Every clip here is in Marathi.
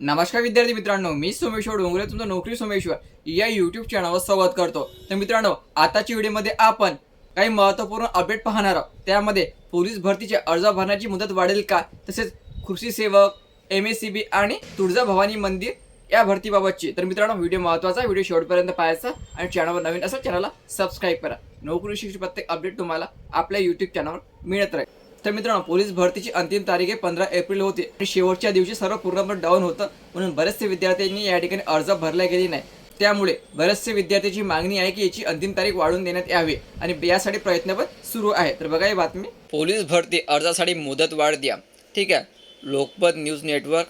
नमस्कार विद्यार्थी मित्रांनो मी सोमेश्वर डोंगरे तुमचं नोकरी सोमेश्वर या यूट्यूब चॅनलवर स्वागत करतो. तर मित्रांनो आताच्या व्हिडिओमध्ये आपण काही महत्त्वपूर्ण अपडेट पाहणार आहोत. त्यामध्ये पोलीस भरतीचे अर्ज भरण्याची मुदत वाढेल का? तसेच कृषी सेवक एम एस सी बी आणि तुळजा भवानी मंदिर या भरतीबाबतची. तर मित्रांनो व्हिडिओ महत्त्वाचा व्हिडिओ शेवटपर्यंत पाहायचा आणि चॅनलवर नवीन असेल चॅनलला सबस्क्राईब करा. नोकरी शिक्षण प्रत्येक अपडेट तुम्हाला आपल्या यूट्यूब चॅनलवर मिळत राहील. तर मित्रांनो पोलीस भरतीची अंतिम तारीख आहे पंधरा एप्रिल होती आणि शेवटच्या दिवशी सर्व पूर्णपणे डाऊन होतं. म्हणून बरेचसे विद्यार्थ्यांनी या ठिकाणी अर्ज भरला गेली नाही. त्यामुळे बरेचसे विद्यार्थ्यांची मागणी आहे की याची अंतिम तारीख वाढवून देण्यात यावी आणि यासाठी प्रयत्न पण सुरू आहे. तर बघा ही बातमी. पोलीस भरती अर्जासाठी मुदत वाढ द्या. ठीक आहे. Lokpat news network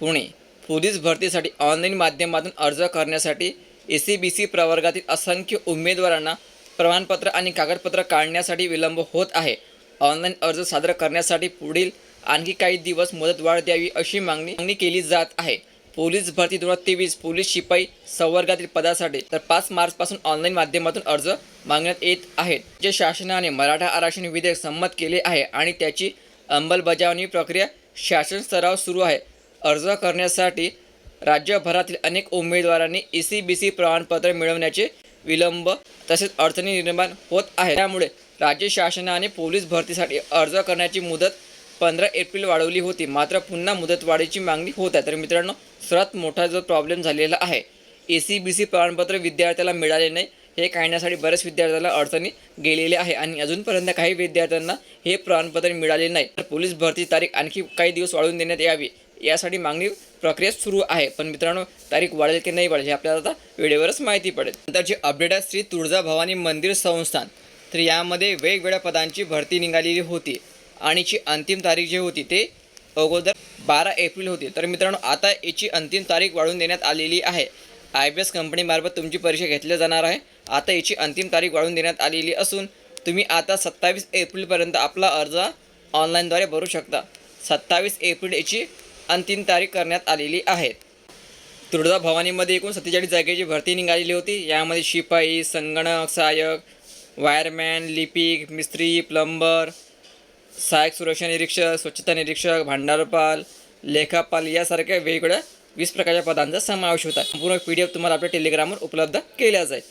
Pune. Police भरतीसाठी ऑनलाईन माध्यमातून अर्ज करण्यासाठी ए सी बी सी प्रवर्गातील असंख्य उमेदवारांना प्रमाणपत्र आणि कागदपत्र काढण्यासाठी विलंब होत आहे. ऑनलाईन अर्ज सादर करण्यासाठी पुढील आणखी काही दिवस मुदत वाढ द्यावी अशी मागणी मागणी केली जात आहे. पोलीस भरती दोन हजार तेवीस पोलीस शिपाई संवर्गातील पदासाठी तर पाच मार्चपासून ऑनलाईन माध्यमातून अर्ज मागण्यात येत आहेत. जे शासनाने मराठा आरक्षण विधेयक संमत केले आहे आणि त्याची अंमलबजावणी प्रक्रिया शासन स्तरावर सुरू आहे. अर्ज करण्यासाठी राज्यभरातील अनेक उमेदवारांनी ई सी बी सी प्रमाणपत्र मिळवण्याचे विलंब तसेच अडचणी निर्माण होत आहे त्यामुळे राज्य शासनाने पोलीस भरतीसाठी अर्ज करण्याची मुदत पंधरा एप्रिल वाढवली होती. मात्र पुन्हा मुदतवाढीची मागणी होत आहे. तर मित्रांनो सर्वात मोठा जो प्रॉब्लेम झालेला आहे ए सी बी सी प्रमाणपत्र विद्यार्थ्याला मिळाले नाही हे काढण्यासाठी बऱ्याच विद्यार्थ्याला अडचणी गेलेले आहे. आणि अजूनपर्यंत काही विद्यार्थ्यांना हे प्रमाणपत्र मिळाले नाही. तर पोलीस भरती तारीख आणखी काही दिवस वाढवून देण्यात यावी यासाठी मागणी प्रक्रिया सुरू आहे. पण मित्रांनो तारीख वाढेल की नाही वाढेल हे आपल्याला आता वेळेवरच माहिती पडेल. नंतरची अपडेट आहे श्री तुळजाभवानी मंदिर संस्थान. यामध्ये वेगवेगळ्या पदांची भरती निघालेली होती. आणिची अंतिम तारीख जी होती ते अगोदर बारा एप्रिल होती. तर मित्रांनो आता याची अंतिम तारीख वाढवून देण्यात आलेली आहे. आय बी एस कंपनीमार्फत तुमची परीक्षा घेतली जाणार आहे. आता याची अंतिम तारीख वाढवून देण्यात आलेली असून तुम्ही आता सत्तावीस एप्रिलपर्यंत आपला अर्ज ऑनलाईनद्वारे भरू शकता. सत्तावीस एप्रिल याची अंतिम तारीख करण्यात आलेली आहे. तुळजा भवानीमध्ये एकूण सत्तेचाळीस जागेची भरती निघालेली होती. यामध्ये शिपाई संगणक सहाय्यक वायरमॅन लिपिक मिस्त्री प्लंबर सहाय्यक सुरक्षा निरीक्षक स्वच्छता निरीक्षक भांडारपाल लेखापाल यासारख्या वेगवेगळ्या वीस प्रकारच्या पदांचा समावेश होता. संपूर्ण पी डी एफ तुम्हाला आपल्या टेलिग्रामवर उपलब्ध केल्या जाईल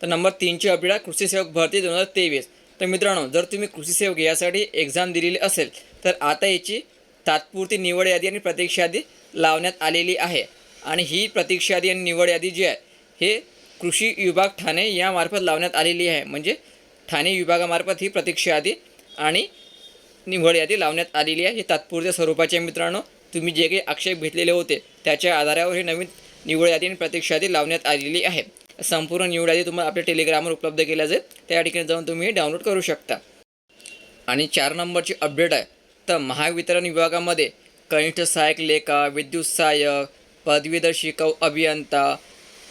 तर नंबर तीनची अपडेट आहे कृषी सेवक भरती दोन हजार तेवीस. तर मित्रांनो जर तुम्ही कृषी सेवक यासाठी एक्झाम दिलेली असेल तर आता याची तात्पुरती निवड यादी आणि प्रतीक्षा यादी लावण्यात आलेली आहे. आणि ही प्रतीक्षा यादी आणि निवड यादी जी आहे हे कृषी विभाग ठाणे यामार्फत लावण्यात आलेली आहे. म्हणजे ठाणे विभागामार्फत ही प्रतीक्षा यादी आणि निवड यादी लावण्यात आलेली आहे. ही तात्पुरत्या स्वरूपाचे मित्रांनो. तुम्ही जे काही आक्षेप घेतलेले होते त्याच्या आधारावर ही नवीन निवड यादी आणि प्रतीक्षा यादी लावण्यात आलेली आहे. संपूर्ण निवड यादी तुम्हाला आपल्या टेलिग्रामवर उपलब्ध केल्या जाईल. त्या ठिकाणी जाऊन तुम्ही हे डाउनलोड करू शकता. आणि चार नंबरची अपडेट आहे. तर महावितरण विभागामध्ये कनिष्ठ सहाय्यक लेखा विद्युत सहाय्यक पदवीधर शिकाऊ अभियंता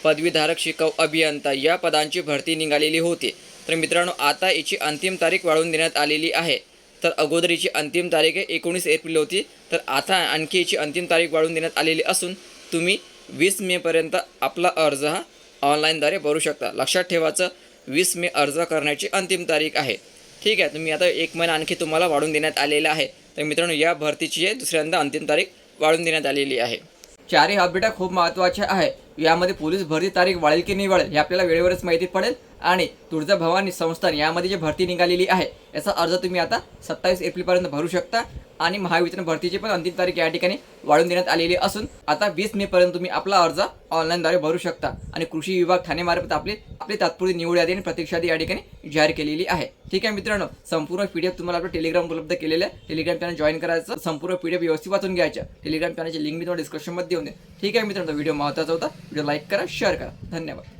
पदवीधारक शिकाऊ अभियंता या पदांची भरती निघालेली होती. तर मित्रांनो आता याची अंतिम तारीख वाढवून देण्यात आलेली आहे. तर अगोदर याची अंतिम तारीख आहे एकोणीस एप्रिल होती. तर आता आणखी याची अंतिम तारीख वाढवून देण्यात आलेली असून तुम्ही वीस मेपर्यंत आपला अर्ज हा ऑनलाईनद्वारे भरू शकता. लक्षात ठेवायचं वीस मे अर्ज करण्याची अंतिम तारीख आहे. ठीक आहे तुम्ही आता एक महिना आणखी तुम्हाला वाढवून देण्यात आलेला आहे. तर मित्रांनो या भरतीची आहे दुसऱ्यांदा अंतिम तारीख वाढवून देण्यात आलेली आहे. चारही अपडेटा खूप महत्त्वाच्या आहे यामध्ये पोलीस भरती तारीख वाढेल की नाही वाढेल हे आपल्याला वेळेवरच माहिती पडेल. आणि तुळजा भवानी संस्थान यामध्ये जी भरती निघालेली आहे याचा अर्ज तुम्ही आता सत्तावीस एप्रिलपर्यंत भरू शकता आणि महावितरण भरतीची पण अंतिम तारीख या ठिकाणी वाढवून देण्यात आलेली असून आता वीस मे पर्यंत तुम्ही आपला अर्ज ऑनलाईनद्वारे भरू शकता आणि कृषी विभाग ठाणेमार्फत आपली आपली तात्पुरती निवड यादी आणि प्रतीक्षा यादी या ठिकाणी जाहीर केलेली आहे. ठीक आहे मित्रांनो संपूर्ण पीडीएफ तुम्हाला आपलं टेलिग्राम उपलब्ध केलेलं आहे. टेलिग्राम चॅनल जॉईन करायचं संपूर्ण पीडीएफ व्यवस्थित वाचून घ्यायचं. टेलिग्राम चॅनलची लिंक मी तुम्हाला डिस्क्रिप्शनमध्ये देऊन दे ठीक आहे मित्रांनो व्हिडिओ महत्त्वाचा होता व्हिडिओ लाईक करा शेअर करा. धन्यवाद.